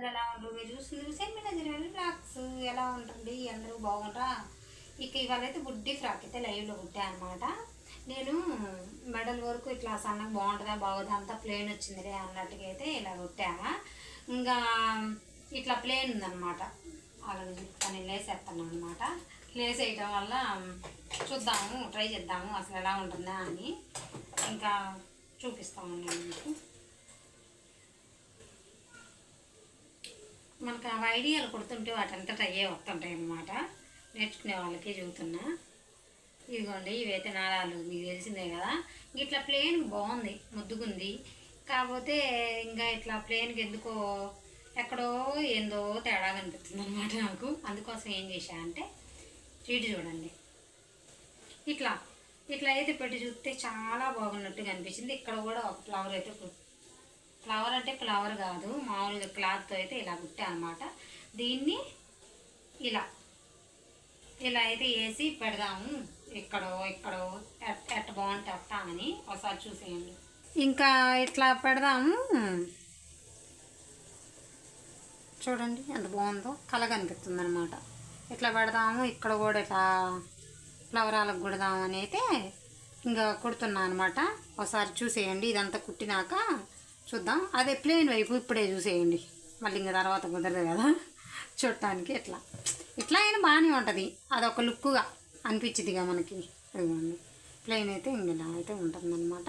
ఎలా ఉంటారు మీరు చూసి చూసే మీ నజర్ ఫ్రాక్స్ ఎలా ఉంటుంది? అందరూ బాగుంటారా ఇక ఇవాళ అయితే బుడ్డి ఫ్రాక్ అయితే లైవ్లో కుట్టా అనమాట నేను మెడల్ వరకు ఇట్లా సన్నగా బాగుంటుందా బాగుందా అంతా ప్లేన్ వచ్చిందిలే అన్నట్టుగా అయితే ఇలా కుట్టా. ఇంకా ఇట్లా ప్లేన్ ఉందన్నమాట. అలాగే చెప్తాను లేసేస్తాను అనమాట లేస్ వేయటం వల్ల చూద్దాము ట్రై చేద్దాము అసలు ఎలా ఉంటుందా అని. ఇంకా చూపిస్తాము నేను మీకు. మనకు ఆ ఐడియాలు కొడుతుంటే వాటంతట అయ్యే వస్తుంటాయి అన్నమాట. నేర్చుకునే వాళ్ళకి చెబుతున్నా. ఇదిగోండి ఇవైతే నారాలు మీకు తెలిసిందే కదా. ఇట్లా ప్లేన్ బాగుంది ముద్దుగుంది. కాకపోతే ఇంకా ఇట్లా ప్లేన్కి ఎందుకో ఎక్కడో ఏందో తేడా కనిపిస్తుంది అనమాట నాకు. అందుకోసం ఏం చేశా అంటే చీటి చూడండి. ఇట్లా ఇట్లా అయితే పెట్టి చూస్తే చాలా బాగున్నట్టు కనిపించింది ఇక్కడ కూడా ఒక ఫ్లవర్ అయితే ఫ్లవర్ అంటే ఫ్లవర్ కాదు మామూలుగా క్లాత్తో అయితే ఇలా కుట్టా అనమాట దీన్ని ఇలా ఇలా అయితే వేసి పెడదాము. ఇక్కడో ఇక్కడో ఎట్ ఎట్ట బాగుంటే అట్టా అని ఒకసారి చూసేయండి. ఇంకా ఇట్లా పెడదాము. చూడండి ఎంత బాగుందో కల కనిపిస్తుంది అనమాట ఇట్లా పెడదాము ఇక్కడ కూడా ఇట్లా ఫ్లవరాలకు కుడదాము అని అయితే ఇంకా కుడుతున్నా అనమాట ఒకసారి చూసేయండి ఇదంతా కుట్టినాక చూద్దాం. అదే ప్లేన్ వైపు ఇప్పుడే చూసేయండి. మళ్ళీ ఇంకా తర్వాత కుదరదు కదా. చూడటానికి ఇట్లా ఇట్లా అయినా బాగానే ఉంటుంది. అదొక లుక్గా అనిపించిందిగా మనకి. ఇదిగోండి ప్లెయిన్ అయితే ఇంక ఇలా అయితే ఉంటుందన్నమాట.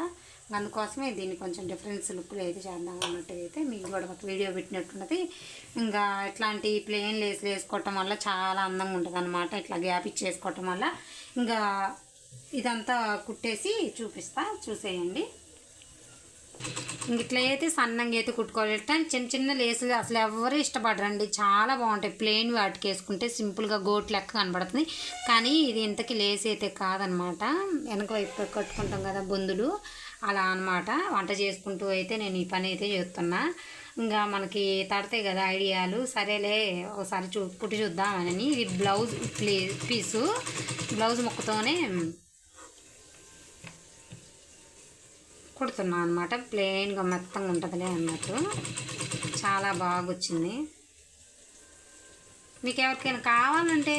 అందుకోసమే దీన్ని కొంచెం డిఫరెన్స్ లుక్లు అయితే చేద్దాం అన్నట్టుగా అయితే మీకు కూడా ఒక వీడియో పెట్టినట్టున్నది. ఇంకా ఇట్లాంటి ప్లెయిన్ లేసులు వేసుకోవటం వల్ల చాలా అందంగా ఉంటుంది అనమాట ఇట్లా గ్యాప్ ఇచ్చేసుకోవటం వల్ల. ఇంకా ఇదంతా కుట్టేసి చూపిస్తా. చూసేయండి. ఇట్లా అయితే సన్నంగా అయితే కుట్టుకోవాలి. ఇట్లా చిన్న చిన్న లేసులు అసలు ఎవరు ఇష్టపడరండి. చాలా బాగుంటాయి. ప్లెయిన్ వాటికి వేసుకుంటే సింపుల్గా గోట్ లెక్క కనబడుతుంది. కానీ ఇది ఇంతకి లేస్ అయితే కాదనమాట. వెనక వైపు కట్టుకుంటాం కదా బొందులు. అలా అనమాట. వంట చేసుకుంటూ అయితే నేను ఈ పని అయితే చేస్తున్నా. ఇంకా మనకి తడతాయి కదా ఐడియాలు. సరేలే ఒకసారి చూ కుట్టి చూద్దామని ఇది బ్లౌజ్ ప్లే పీసు. బ్లౌజ్ ముక్కతోనే కుడుతున్నాం అనమాట ప్లెయిన్గా మెత్తంగా ఉంటుందిలే అన్నట్టు. చాలా బాగా వచ్చింది మీకు ఎవరికైనా కావాలంటే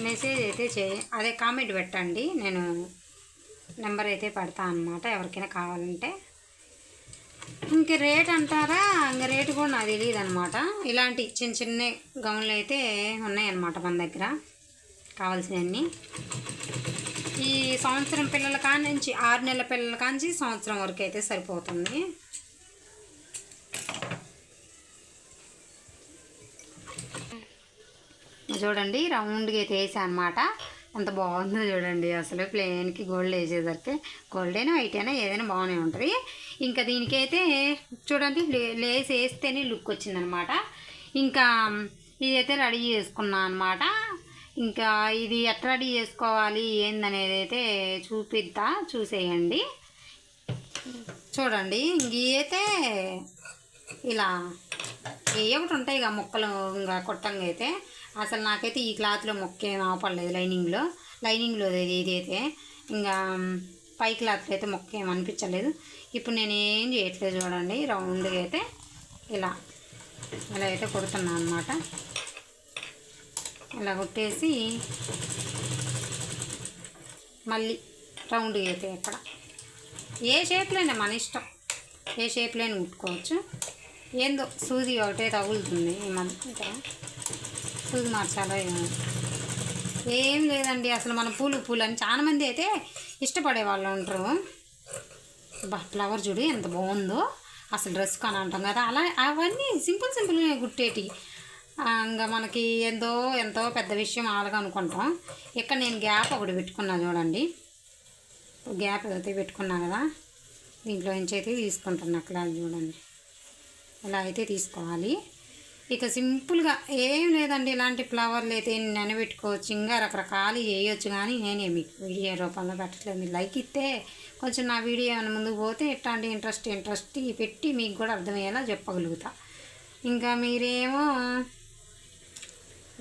మెసేజ్ అయితే చే అదే కామెంట్ పెట్టండి. నేను నెంబర్ అయితే పెడతా అనమాట ఎవరికైనా కావాలంటే. ఇంక రేట్ అంటారా? ఇంక రేటు కూడా నాకు తెలియదు అనమాట ఇలాంటి చిన్న చిన్న గౌన్లు అయితే ఉన్నాయన్నమాట మన దగ్గర. కావాల్సినవన్నీ. ఈ సంవత్సరం పిల్లల కానించి ఆరు నెలల పిల్లల కానించి సంవత్సరం వరకు అయితే సరిపోతుంది. చూడండి రౌండ్గా అయితే వేసా అనమాట ఎంత బాగుందో చూడండి అసలు ప్లేన్కి గోల్డ్ వేసేసరికి. గోల్డ్ అయినా వైట్ అయినా ఏదైనా బాగానే ఉంటుంది. ఇంకా దీనికైతే చూడండి లే- లేస్ వేస్తేనే లుక్ వచ్చిందనమాట. ఇంకా ఇదైతే రెడీ చేసుకున్నాను అనమాట ఇంకా ఇది ఎట్లా రెడీ చేసుకోవాలి ఏందనేది అయితే చూపిద్దా చూసేయండి. చూడండి ఇంక అయితే ఇలా ఏ ఒకటి ఉంటాయి ఇక మొక్కలు ఇంకా కొట్టంగా అయితే. అసలు నాకైతే ఈ క్లాత్లో మొక్క ఏం ఆపడలేదు లైనింగ్లో. లైనింగ్లో ఇది ఇదైతే ఇంకా పై క్లాత్లో అయితే మొక్క ఏం అనిపించలేదు. ఇప్పుడు నేను ఏం చేయట్లేదు చూడండి రౌండ్గా అయితే ఇలా ఇలా అయితే కొడుతున్నాను అనమాట ఇలా కుట్టేసి మళ్ళీ రౌండ్గా అయితే ఎక్కడ? ఏ షేప్లోనే మన ఇష్టం. ఏ షేప్లోనే కుట్టుకోవచ్చు ఏందో సూది ఒకటే తగులుతుంది. ఈ మధ్య సూది మార్చాలో ఏమో. ఏం లేదండి అసలు మన పూలు పూలు అని చాలామంది అయితే ఇష్టపడే వాళ్ళు ఉంటారు. బా ఫ్లవర్ చూడు ఎంత బాగుందో. అసలు డ్రెస్ కానీ అంటాం కదా. అలా అవన్నీ సింపుల్ సింపుల్గా కుట్టేటి. ఇంకా మనకి ఎంతో ఎంతో పెద్ద విషయం అలాగా అనుకుంటాం. ఇక్కడ నేను గ్యాప్ ఒకటి పెట్టుకున్నా చూడండి. గ్యాప్ అయితే పెట్టుకున్నా కదా. దీంట్లో నుంచి అయితే తీసుకుంటాను అక్కడ చూడండి. ఇలా అయితే తీసుకోవాలి. ఇక సింపుల్గా ఏం లేదండి. ఇలాంటి ఫ్లవర్లు అయితే నెనబెట్టుకోవచ్చు. ఇంకా రకరకాలు చేయొచ్చు కానీ నేనే మీకు వీడియో రూపంలో పెట్టట్లేదు. మీరు లైక్ ఇస్తే కొంచెం నా వీడియో ఏమైనా ముందుకు పోతే ఇట్లాంటి ఇంట్రెస్ట్ ఇంట్రెస్ట్ పెట్టి మీకు కూడా అర్థమయ్యేలా చెప్పగలుగుతా. ఇంకా మీరేమో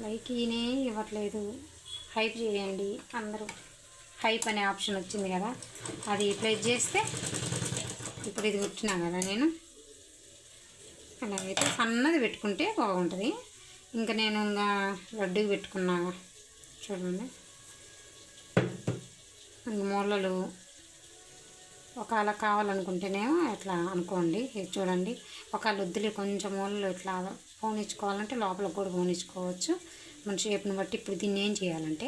లైక్ ఈయనే ఇవ్వట్లేదు. హైప్ చేయండి. అందరూ హైప్ అనే ఆప్షన్ వచ్చింది కదా. అది ప్లేస్ చేస్తే ఇప్పుడు ఇది కుట్టినా కదా నేను. అలాగైతే సన్నది పెట్టుకుంటే బాగుంటుంది. ఇంకా నేను ఇంకా లడ్డుకి పెట్టుకున్నా చూడండి. ఇంక మూలలు ఒకవేళ కావాలనుకుంటేనేమో ఇట్లా అనుకోండి. చూడండి. ఒకవేళ వద్దులే కొంచెం మూలలు ఇట్లా పోనిచ్చుకోవాలంటే లోపల కూడా పోనిచ్చుకోవచ్చు. మన షేప్ని బట్టి ఇప్పుడు దీన్ని ఏం చేయాలంటే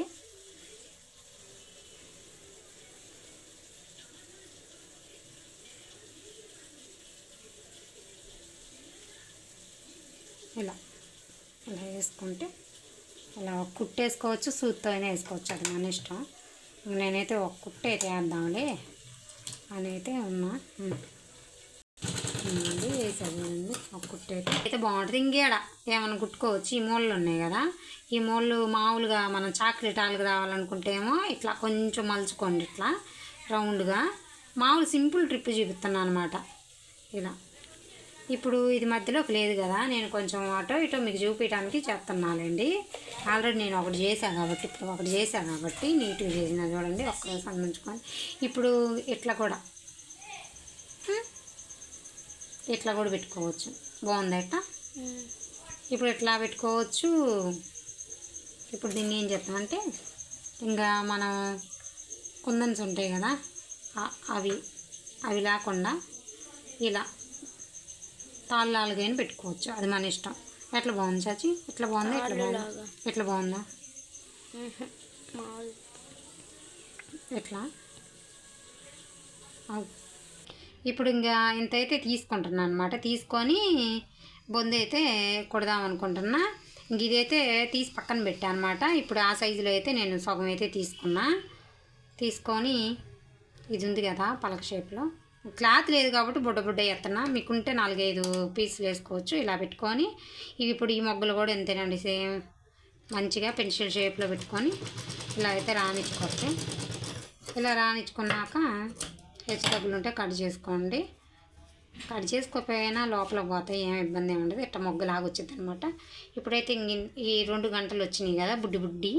ఇలా ఇలా వేసుకుంటే ఇలా ఒక వేసుకోవచ్చు సూత్తో అయినా వేసుకోవచ్చు. అది మన ఇష్టం. నేనైతే ఒక కుట్ట అయితే వేద్దాంలే. అని అయితే ఉన్నా ఉమ్. ఉంది వేసేది ఉంది ఒక అయితే బాగుంటుంది. ఇంకేడ ఏమైనా కుట్టుకోవచ్చు. ఈ మూలలు ఉన్నాయి కదా. ఈ మూలలు మామూలుగా మనం చాక్లెట్ ఆలుగు రావాలనుకుంటే ఏమో ఇట్లా కొంచెం మలుచుకోండి ఇట్లా రౌండ్గా. మామూలు సింపుల్ ట్రిప్ చూపిస్తున్నాను అనమాట ఇలా. ఇప్పుడు ఇది మధ్యలోకి లేదు కదా. నేను కొంచెం అటో ఇటో మీకు చూపించడానికి చేస్తున్నానండి ఆల్రెడీ నేను ఒకటి చేశాను కాబట్టి ఇప్పుడు ఒకటి చేశాను కాబట్టి నీట్గా చేసిన చూడండి. ఒక్కరోజు సంబంధించుకొని ఇప్పుడు ఇట్లా కూడా. ఇట్లా కూడా పెట్టుకోవచ్చు. బాగుంది ఎట్లా ఇప్పుడు ఇట్లా పెట్టుకోవచ్చు? ఇప్పుడు దీన్ని ఏం చేస్తామంటే ఇంకా మనం కుందన్స్ ఉంటాయి కదా అవి అవి లేకుండా ఇలా తాళ్ళాలుగైనా పెట్టుకోవచ్చు. అది మన ఇష్టం. ఎట్లా బాగుంది చాచి? ఎట్లా బాగుంది? ఎట్లా బాగుంది? ఎట్లా బాగుందా? ఎట్లా? అవ్. ఇప్పుడు ఇంకా ఇంత అయితే తీసుకుంటున్నాను అనమాట తీసుకొని బొందు అయితే కొడదాం అనుకుంటున్నా. ఇంక ఇదైతే తీసి పక్కన పెట్టా అనమాట ఇప్పుడు ఆ సైజులో అయితే నేను సగం అయితే తీసుకున్నా. తీసుకొని ఇది ఉంది కదా పలక షేప్లో. క్లాత్ లేదు కాబట్టి బుడ్డ బుడ్డ ఎత్తనా మీకుంటే నాలుగైదు పీసులు వేసుకోవచ్చు. ఇలా పెట్టుకొని ఇవి ఇప్పుడు ఈ మొగ్గలు కూడా ఎంతేనండి? సేమ్ మంచిగా పెన్సిల్ షేప్లో పెట్టుకొని ఇలా అయితే రానిచ్చుకోవచ్చు ఇలా రానిచ్చుకున్నాక హెచ్చుతగ్గులు ఉంటే కట్ చేసుకోండి. కట్ చేసుకోకపోయినా లోపల పోతాయి ఏం ఇబ్బంది ఏమి ఉండదు. ఇట్లా మొగ్గలాగా వచ్చింది అనమాట ఇప్పుడైతే ఈ రెండు గంటలు వచ్చినాయి కదా బుడ్డి బుడ్డి.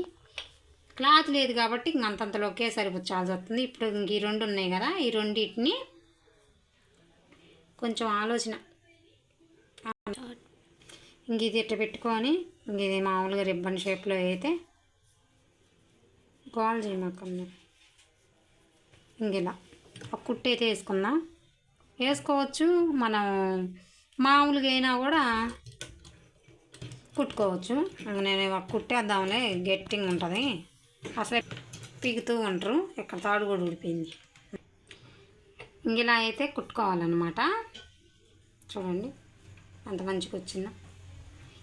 క్లాత్ లేదు కాబట్టి ఇంక అంతంతలోకే సరిపుచ్చాల్సి వస్తుంది. ఇప్పుడు ఇంక ఈ రెండు ఉన్నాయి కదా ఈ రెండింటిని కొంచెం ఆలోచన. ఇంక ఇది ఇట్లా పెట్టుకొని ఇంక ఇది మామూలుగా రిబ్బన్ షేప్లో అయితే గోల్ చేయమాకన్నా ఇంక ఇలా. ఒక కుట్టు అయితే వేసుకుందాం. వేసుకోవచ్చు మనం మామూలుగా అయినా కూడా కుట్టుకోవచ్చు. నేను ఒక కుట్టేద్దాంలే గట్టింగ్ ఉంటుంది. అసలే పీగుతూ ఉంటారు ఇక్కడ తాడు కూడా ఊడిపోయింది. ఇంక ఇలా అయితే కుట్టుకోవాలన్నమాట. చూడండి అంత మంచిగా వచ్చిందా.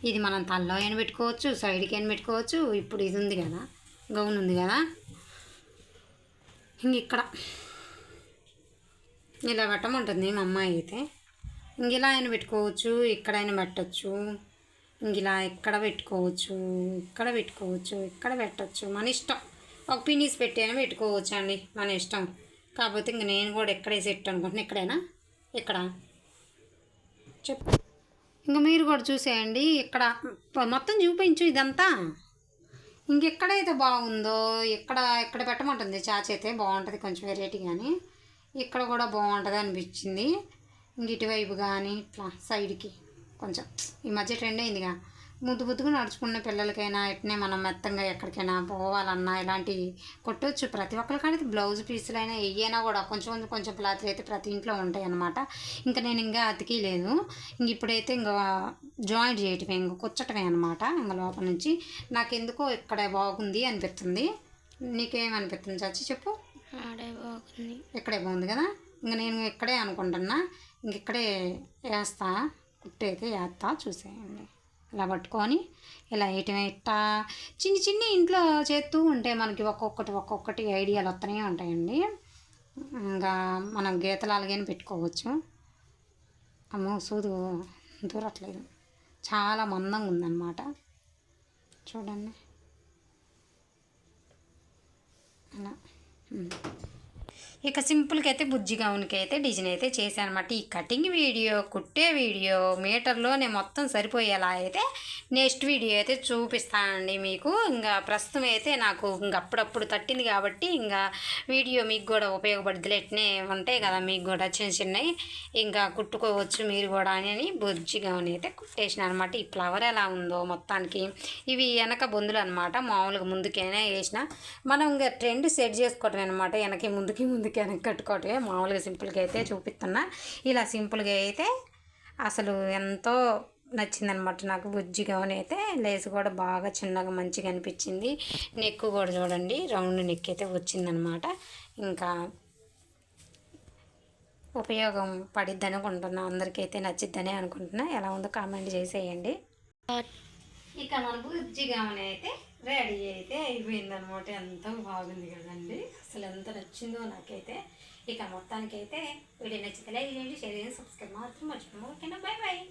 ఇది మనం తల్లో అయిన పెట్టుకోవచ్చు సైడ్కి అయిన పెట్టుకోవచ్చు ఇప్పుడు ఇది ఉంది కదా గౌన్ ఉంది కదా. ఇంక ఇక్కడ ఇలా పెట్టమంటుంది మా అమ్మాయి అయితే. ఇంక ఇలా ఆయన పెట్టుకోవచ్చు ఇక్కడైనా పెట్టచ్చు. ఇంక ఇలా ఇక్కడ పెట్టుకోవచ్చు ఇక్కడ పెట్టుకోవచ్చు ఇక్కడ పెట్టచ్చు మన ఇష్టం. ఒక పినీస్ పెట్టైనా పెట్టుకోవచ్చు అండి మన ఇష్టం. కాకపోతే ఇంక నేను కూడా ఎక్కడే సెట్ అనుకుంటున్నాను ఎక్కడైనా? ఇక్కడ చెప్పు. ఇంకా మీరు కూడా చూసేయండి ఇక్కడ మొత్తం చూపించు ఇదంతా. ఇంకెక్కడైతే బాగుందో ఎక్కడ ఎక్కడ పెట్టమంటుంది చాచి అయితే బాగుంటుంది కొంచెం వెరైటీ కానీ ఇక్కడ కూడా బాగుంటుంది అనిపించింది. ఇంక ఇటువైపు కానీ ఇట్లా సైడ్కి కొంచెం ఈ మధ్య ట్రెండ్ అయిందిగా. ముద్దు ముద్దుగా నడుచుకున్న పిల్లలకైనా ఇట్నే మనం మెత్తంగా ఎక్కడికైనా పోవాలన్నా ఇలాంటి కొట్టవచ్చు ప్రతి ఒక్కరికైనా బ్లౌజ్ పీసులైనా ఏయైనా కూడా కొంచెం కొంచెం కొంచెం క్లాత్లు అయితే ప్రతి ఇంట్లో ఉంటాయి అన్నమాట. ఇంకా నేను ఇంకా అతికిలేదు ఇంక ఇప్పుడైతే ఇంకా జాయింట్ చేయటమే ఇంక కుచ్చటమే అనమాట ఇంక లోపల నుంచి. నాకు ఎందుకో ఇక్కడ బాగుంది అనిపిస్తుంది. నీకేమనిపిస్తుంది చచ్చి చెప్పు. ఇక్కడే బాగుంది కదా? ఇంక నేను ఇక్కడే అనుకుంటున్నా. ఇంక ఇక్కడే వేస్తా కుట్టయితే వేస్తా చూసేయండి. ఇలా పట్టుకొని ఇలా వేయటం ఇట్టా. చిన్ని చిన్ని ఇంట్లో చేస్తూ ఉంటే మనకి ఒక్కొక్కటి ఒక్కొక్కటి ఐడియాలు వస్తూనే ఉంటాయండి. ఇంకా మనం గీతలు అలాగైనా పెట్టుకోవచ్చు. అమ్మో సూదు దూరట్లేదు. చాలా మందంగా ఉందన్నమాట. చూడండి. అలా. ఇక సింపుల్కి అయితే బుజ్జి గౌన్కి అయితే డిజైన్ అయితే చేశాను అనమాట ఈ కటింగ్ వీడియో కుట్టే వీడియో మీటర్లోనే మొత్తం సరిపోయేలా అయితే నెక్స్ట్ వీడియో అయితే చూపిస్తానండి మీకు. ఇంకా ప్రస్తుతం అయితే నాకు ఇంక అప్పుడప్పుడు తట్టింది కాబట్టి ఇంకా వీడియో మీకు కూడా ఉపయోగపడుతుంది ఎట్నే ఉంటాయి కదా మీకు కూడా చిన్న చిన్నవి. ఇంకా కుట్టుకోవచ్చు మీరు కూడా అని బుజ్జి గౌన్ అయితే కుట్టేసిన అనమాట ఈ ఫ్లవర్ ఎలా ఉందో మొత్తానికి ఇవి వెనక బొందులు అనమాట మామూలుగా ముందుకైనా వేసిన. మనం ఇంకా ట్రెండ్ సెట్ చేసుకోవటం అనమాట వెనక ముందుకి ముందుకి వెనక్కి కట్టుకోవటమే మామూలుగా సింపుల్గా అయితే చూపిస్తున్నా. ఇలా సింపుల్గా అయితే అసలు ఎంతో నచ్చిందనమాట నాకు బుజ్జి గౌన్ అయితే. లేస్ కూడా బాగా చిన్నగా మంచిగా అనిపించింది. నెక్ కూడా చూడండి రౌండ్ నెక్ అయితే వచ్చిందనమాట. ఇంకా ఉపయోగం పడిద్ది అనుకుంటున్నా అందరికైతే నచ్చిద్దని అనుకుంటున్నా. ఎలా ఉందో కామెంట్ చేసేయండి. ఇక మన బుజ్జి గౌన్ అయితే రెడీ అయితే అయిపోయిందనమాట. ఎంతో బాగుంది కదండి. అసలు ఎంత నచ్చిందో నాకైతే. ఇక మొత్తానికైతే వీడియో నచ్చితే లైక్ చేయండి షేర్ చేయండి సబ్స్క్రైబ్ మాత్రం మర్చిపోయి ఓకేనా? Bye bye